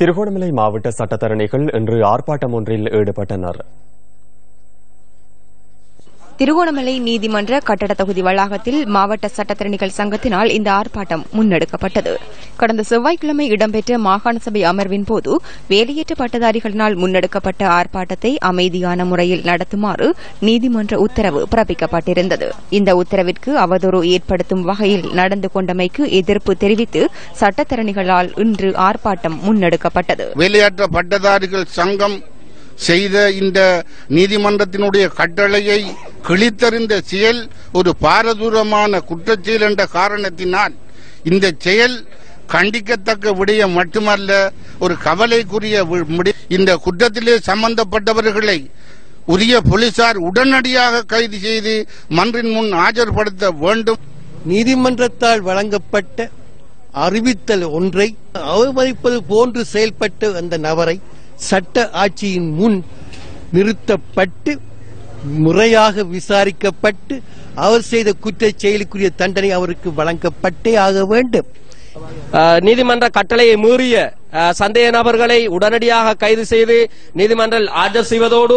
திருகோணமலை மாவட்ட சட்டத்தரணிகள் இன்று ஆர்ப்பாட்டம் ஒன்றில் ஈடுபட்டனர். திருகோணமலை நீதிமன்ற கட்டட தொகுதி வளாகத்தில் மாவட்ட சட்டத்திறனிகள் சங்கத்தினால் இந்த ஆர்ப்பாட்டம் முன்னெடுக்கப்பட்டது. கடந்த செவ்வாய்க்கிழமை இடம்பெற்ற மாகாண சபை அமர்வின் போது வேலையேற்ற பட்டதாரிகளினால் முன்னெடுக்கப்பட்ட ஆர்ப்பாட்டத்தை அமைதியான முறையில் நடத்துமாறு நீதிமன்ற உத்தரவு பிறப்பிக்கப்பட்டிருந்தது. இந்த உத்தரவிற்கு அவதூறு ஏற்படுத்தும் வகையில் நடந்து கொண்டமைக்கு எதிர்ப்பு தெரிவித்து சட்டத்திறனிகளால் இன்று ஆர்ப்பாட்டம் முன்னெடுக்கப்பட்டது. வேலையாற்ற பட்டதாரிகள் சங்கம் செய்த இந்த நீதிமன்றத்தினுடைய கட்டளையை கிழித்தறிந்த செயல் ஒரு பாரதூரமான குற்றச்செயல் என்ற காரணத்தினால் இந்த செயல் கண்டிக்கத்தக்க விடயம் மட்டுமல்ல ஒரு கவலைக்குரிய முடி- இந்த குற்றத்திலே சம்பந்தப்பட்டவர்களை உரிய போலீசார் உடனடியாக கைது செய்து மன்றின் முன் ஆஜர்படுத்த வேண்டும். நீதிமன்றத்தால் வழங்கப்பட்ட அறிவித்தல் ஒன்றை அவமதிப்பது போன்று செயல்பட்ட அந்த நபரை சட்ட ஆட்சியின் முன் நிறுத்தப்பட்டு முறையாக விசாரிக்கப்பட்டு அவர் செய்த குற்றச் செயலுக்குரிய தண்டனை அவருக்கு வழங்கப்பட்டே ஆக வேண்டும். நீதிமன்ற கட்டளையை மீறிய அஹ், சந்தேக நபர்களை உடனடியாக கைது செய்து நீதிமன்றம் ஆஜர் செய்வதோடு